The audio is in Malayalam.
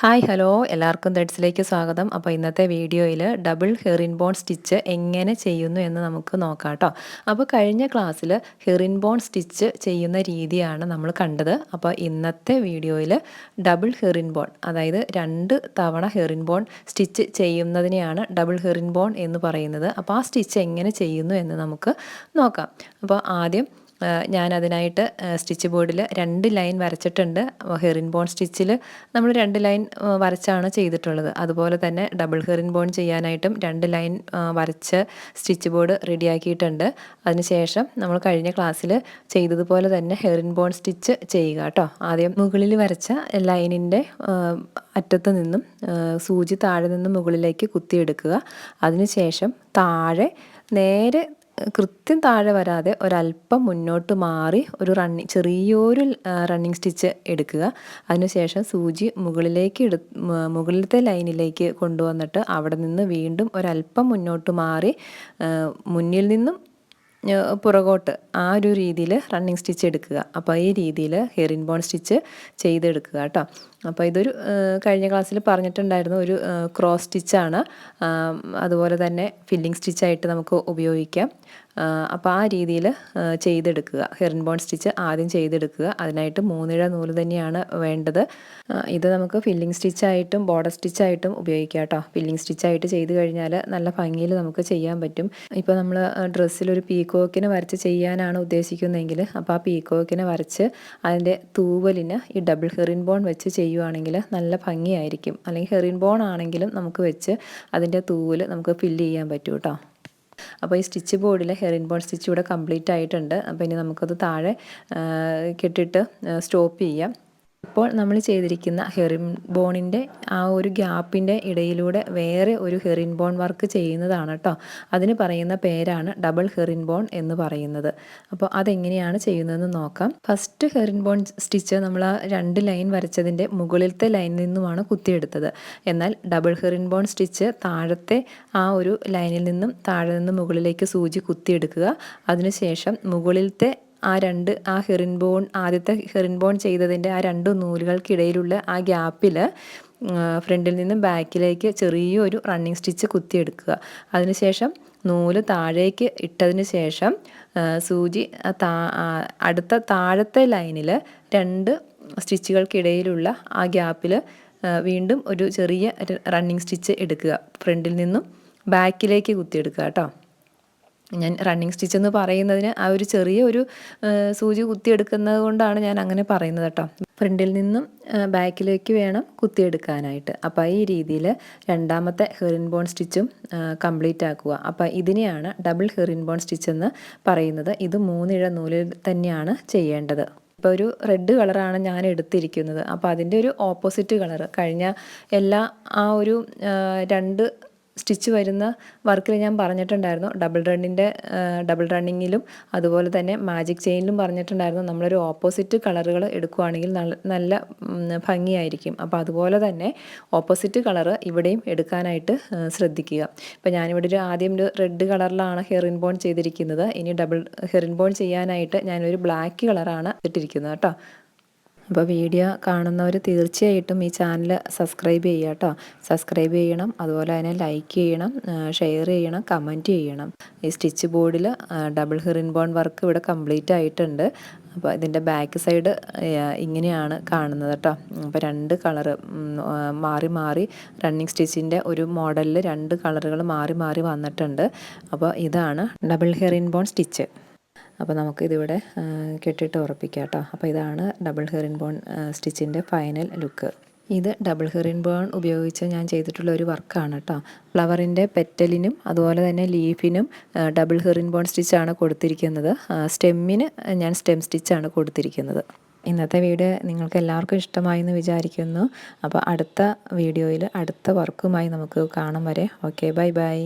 Hi hello. എല്ലാവർക്കും ത്രെഡ്സിലേക്ക് സ്വാഗതം. അപ്പോൾ ഇന്നത്തെ വീഡിയോയിൽ ഡബിൾ ഹെറിൻ ബോൺ സ്റ്റിച്ച് എങ്ങനെ ചെയ്യുന്നു എന്ന് നമുക്ക് നോക്കാം കേട്ടോ. അപ്പോൾ കഴിഞ്ഞ ക്ലാസ്സിൽ ഹെറിൻ ബോൺ സ്റ്റിച്ച് ചെയ്യുന്ന രീതിയാണ് നമ്മൾ കണ്ടത്. അപ്പോൾ ഇന്നത്തെ വീഡിയോയിൽ ഡബിൾ ഹെറിൻ ബോൺ അതായത് രണ്ട് തവണ ഹെറിൻ ബോൺ സ്റ്റിച്ച് ചെയ്യുന്നതിനെയാണ് ഡബിൾ ഹെറിൻ ബോൺ എന്ന് പറയുന്നത്. അപ്പോൾ ആ സ്റ്റിച്ച് എങ്ങനെ ചെയ്യുന്നു എന്ന് നമുക്ക് നോക്കാം. അപ്പോൾ ആദ്യം ഞാൻ അതിനായിട്ട് സ്റ്റിച്ച് ബോർഡിൽ രണ്ട് ലൈൻ വരച്ചിട്ടുണ്ട്. ഹെറിൻ ബോൺ സ്റ്റിച്ചിൽ നമ്മൾ രണ്ട് ലൈൻ വരച്ചാണ് ചെയ്തിട്ടുള്ളത്. അതുപോലെ തന്നെ ഡബിൾ ഹെറിൻ ബോൺ ചെയ്യാനായിട്ടും രണ്ട് ലൈൻ വരച്ച് സ്റ്റിച്ച് ബോർഡ് റെഡിയാക്കിയിട്ടുണ്ട്. അതിനുശേഷം നമ്മൾ കഴിഞ്ഞ ക്ലാസ്സിൽ ചെയ്തതുപോലെ തന്നെ ഹെറിൻ ബോൺ സ്റ്റിച്ച് ചെയ്യുക കേട്ടോ. ആദ്യം മുകളിൽ വരച്ച ലൈനിന്റെ അറ്റത്ത് നിന്നും സൂചി താഴെ നിന്നും മുകളിലേക്ക് കുത്തിയെടുക്കുക. അതിനുശേഷം താഴെ നേരെ കൃത്യം താഴെ വരാതെ ഒരല്പം മുന്നോട്ട് മാറി ഒരു റണ്ണിങ് ചെറിയൊരു റണ്ണിങ് സ്റ്റിച്ച് എടുക്കുക. അതിനുശേഷം സൂചി മുകളിലേക്ക് എടു മുകളിലത്തെ ലൈനിലേക്ക് കൊണ്ടുവന്നിട്ട് അവിടെ നിന്ന് വീണ്ടും ഒരല്പം മുന്നോട്ട് മാറി മുന്നിൽ നിന്നും പുറകോട്ട് ആ ഒരു രീതിയിൽ റണ്ണിങ് സ്റ്റിച്ച് എടുക്കുക. അപ്പോൾ ഈ രീതിയിൽ ഹെറിൻ ബോൺ സ്റ്റിച്ച് ചെയ്തെടുക്കുക കേട്ടോ. അപ്പോൾ ഇതൊരു കഴിഞ്ഞ ക്ലാസ്സിൽ പറഞ്ഞിട്ടുണ്ടായിരുന്നു ഒരു ക്രോസ് സ്റ്റിച്ചാണ് അതുപോലെ തന്നെ ഫില്ലിംഗ് സ്റ്റിച്ചായിട്ട് നമുക്ക് ഉപയോഗിക്കാം. അപ്പോൾ ആ രീതിയിൽ ചെയ്തെടുക്കുക. ഹെറിൻ ബോൺ സ്റ്റിച്ച് ആദ്യം ചെയ്തെടുക്കുക. അതിനായിട്ട് മൂന്നിഴ നൂൽ തന്നെയാണ് വേണ്ടത്. ഇത് നമുക്ക് ഫില്ലിംഗ് സ്റ്റിച്ചായിട്ടും ബോർഡർ സ്റ്റിച്ചായിട്ടും ഉപയോഗിക്കാം കേട്ടോ ഫില്ലിംഗ് സ്റ്റിച്ചായിട്ട് ചെയ്ത് കഴിഞ്ഞാൽ നല്ല ഭംഗിയിൽ നമുക്ക് ചെയ്യാൻ പറ്റും. ഇപ്പോൾ നമ്മൾ ഡ്രസ്സിലൊരു പീക്കോക്കിന് വരച്ച് ചെയ്യാനാണ് ഉദ്ദേശിക്കുന്നതെങ്കിൽ അപ്പോൾ ആ പീക്കോക്കിനെ വരച്ച് അതിന്റെ തൂവലിന് ഈ ഡബിൾ ഹെറിൻ ബോൺ വെച്ച് ചെയ്യുവാണെങ്കിൽ നല്ല ഭംഗിയായിരിക്കും. അല്ലെങ്കിൽ ഹെറിൻ ബോൺ ആണെങ്കിലും നമുക്ക് വെച്ച് അതിന്റെ തൂവൽ നമുക്ക് ഫില്ല് ചെയ്യാൻ പറ്റും കേട്ടോ അപ്പോൾ ഈ സ്റ്റിച്ച് ബോർഡിലെ ഹെറിൻ ബോൺ സ്റ്റിച്ച് ഇവിടെ കംപ്ലീറ്റ് ആയിട്ടുണ്ട്. അപ്പോൾ ഇനി നമുക്കത് താഴെ കെട്ടിട്ട് സ്റ്റോപ്പ് ചെയ്യാം. ഇപ്പോൾ നമ്മൾ ചെയ്തിരിക്കുന്ന ഹെറിൻ ബോണിന്റെ ആ ഒരു ഗ്യാപ്പിന്റെ ഇടയിലൂടെ വേറെ ഒരു ഹെറിൻ ബോൺ വർക്ക് ചെയ്യുന്നതാണ് കേട്ടോ. അതിന് പറയുന്ന പേരാണ് ഡബിൾ ഹെറിൻ ബോൺ എന്ന് പറയുന്നത്. അപ്പോൾ അതെങ്ങനെയാണ് ചെയ്യുന്നതെന്ന് നോക്കാം. ഫസ്റ്റ് ഹെറിൻ ബോൺ സ്റ്റിച്ച് നമ്മൾ ആ രണ്ട് ലൈൻ വരച്ചതിന്റെ മുകളിലത്തെ ലൈനിൽ നിന്നുമാണ് കുത്തിയെടുത്തത്. എന്നാൽ ഡബിൾ ഹെറിൻ ബോൺ സ്റ്റിച്ച് താഴത്തെ ആ ഒരു ലൈനിൽ നിന്നും താഴെ നിന്ന് മുകളിലേക്ക് സൂചി കുത്തിയെടുക്കുക. അതിനുശേഷം മുകളിലത്തെ ആ രണ്ട് ആ ഹെറിൻ ബോൺ ആദ്യത്തെ ഹെറിൻ ബോൺ ചെയ്തതിന്റെ ആ രണ്ട് നൂലുകൾക്കിടയിലുള്ള ആ ഗ്യാപ്പിൽ ഫ്രണ്ടിൽ നിന്നും ബാക്കിലേക്ക് ചെറിയൊരു റണ്ണിങ് സ്റ്റിച്ച് കുത്തിയെടുക്കുക. അതിനുശേഷം നൂൽ താഴേക്ക് ഇട്ടതിന് ശേഷം സൂചി അടുത്ത താഴത്തെ ലൈനിൽ രണ്ട് സ്റ്റിച്ചുകൾക്കിടയിലുള്ള ആ ഗ്യാപ്പിൽ വീണ്ടും ഒരു ചെറിയ റണ്ണിങ് സ്റ്റിച്ച് എടുക്കുക. ഫ്രണ്ടിൽ നിന്നും ബാക്കിലേക്ക് കുത്തിയെടുക്കുക കേട്ടോ. ഞാൻ റണ്ണിങ് സ്റ്റിച്ച് എന്ന് പറയുന്നതിന് ആ ഒരു ചെറിയ ഒരു സൂചി കുത്തിയെടുക്കുന്നത് കൊണ്ടാണ് ഞാൻ അങ്ങനെ പറയുന്നത് കേട്ടോ. ഫ്രണ്ടിൽ നിന്നും ബാക്കിലേക്ക് വേണം കുത്തിയെടുക്കാനായിട്ട്. അപ്പോൾ ഈ രീതിയിൽ രണ്ടാമത്തെ ഹെറിൻ ബോൺ സ്റ്റിച്ചും കംപ്ലീറ്റ് ആക്കുക. അപ്പോൾ ഇതിനെയാണ് ഡബിൾ ഹെറിൻ ബോൺ സ്റ്റിച്ച് എന്ന് പറയുന്നത്. ഇത് മൂന്നിഴ നൂലിൽ തന്നെയാണ് ചെയ്യേണ്ടത്. ഇപ്പോൾ ഒരു റെഡ് കളറാണ് ഞാൻ എടുത്തിരിക്കുന്നത്. അപ്പോൾ അതിന്റെ ഒരു ഓപ്പോസിറ്റ് കളർ കഴിഞ്ഞ എല്ലാ ആ ഒരു രണ്ട് സ്റ്റിച്ച് വരുന്ന വർക്കിൽ ഞാൻ പറഞ്ഞിട്ടുണ്ടായിരുന്നു. ഡബിൾ റണ്ണിന്റെ ഡബിൾ റണ്ണിങ്ങിലും അതുപോലെ തന്നെ മാജിക് ചെയിനിലും പറഞ്ഞിട്ടുണ്ടായിരുന്നു. നമ്മളൊരു ഓപ്പോസിറ്റ് കളറുകൾ എടുക്കുകയാണെങ്കിൽ നല്ല ഭംഗിയായിരിക്കും. അപ്പോൾ അതുപോലെ തന്നെ ഓപ്പോസിറ്റ് കളറ് ഇവിടെയും എടുക്കാനായിട്ട് ശ്രദ്ധിക്കുക. ഇപ്പോൾ ഞാനിവിടെ ഒരു ആദ്യം ഒരു റെഡ് കളറിലാണ് ഹെറിൻ ബോൺ ചെയ്തിരിക്കുന്നത്. ഇനി ഡബിൾ ഹെറിൻ ബോൺ ചെയ്യാനായിട്ട് ഞാനൊരു ബ്ലാക്ക് കളറാണ് ഇട്ടിരിക്കുന്നത് കേട്ടോ. അപ്പോൾ വീഡിയോ കാണുന്നവർ തീർച്ചയായിട്ടും ഈ ചാനൽ സബ്സ്ക്രൈബ് ചെയ്യുക കേട്ടോ. സബ്സ്ക്രൈബ് ചെയ്യണം അതുപോലെ തന്നെ ലൈക്ക് ചെയ്യണം ഷെയർ ചെയ്യണം കമന്റ് ചെയ്യണം. ഈ സ്റ്റിച്ച് ബോർഡിൽ ഡബിൾ ഹെറിൻ ബോൺ വർക്ക് ഇവിടെ കംപ്ലീറ്റ് ആയിട്ടുണ്ട്. അപ്പോൾ ഇതിന്റെ ബാക്ക് സൈഡ് ഇങ്ങനെയാണ് കാണുന്നത് കേട്ടോ. അപ്പോൾ രണ്ട് കളറ് മാറി മാറി റണ്ണിങ് സ്റ്റിച്ചിന്റെ ഒരു മോഡലിൽ രണ്ട് കളറുകൾ മാറി മാറി വന്നിട്ടുണ്ട്. അപ്പോൾ ഇതാണ് ഡബിൾ ഹെറിൻ ബോൺ സ്റ്റിച്ച് അപ്പോൾ നമുക്കിതിവിടെ കെട്ടിട്ട് ഉറപ്പിക്കാം കേട്ടോ അപ്പോൾ ഇതാണ് ഡബിൾ ഹെറിൻ ബോൺ സ്റ്റിച്ചിന്റെ ഫൈനൽ ലുക്ക്. ഇത് ഡബിൾ ഹെറിൻ ബോൺ ഉപയോഗിച്ച് ഞാൻ ചെയ്തിട്ടുള്ള ഒരു വർക്കാണ് കേട്ടോ ഫ്ലവറിന്റെ പെറ്റലിനും അതുപോലെ തന്നെ ലീഫിനും ഡബിൾ ഹെറിൻ ബോൺ സ്റ്റിച്ചാണ് കൊടുത്തിരിക്കുന്നത്. സ്റ്റെമ്മിന് ഞാൻ സ്റ്റെം സ്റ്റിച്ചാണ് കൊടുത്തിരിക്കുന്നത്. ഇന്നത്തെ വീഡിയോ നിങ്ങൾക്ക് എല്ലാവർക്കും ഇഷ്ടമായി എന്ന് വിചാരിക്കുന്നു. അപ്പോൾ അടുത്ത വീഡിയോയിൽ അടുത്ത വർക്കുമായി നമുക്ക് കാണാം വരെ. Okay bye bye.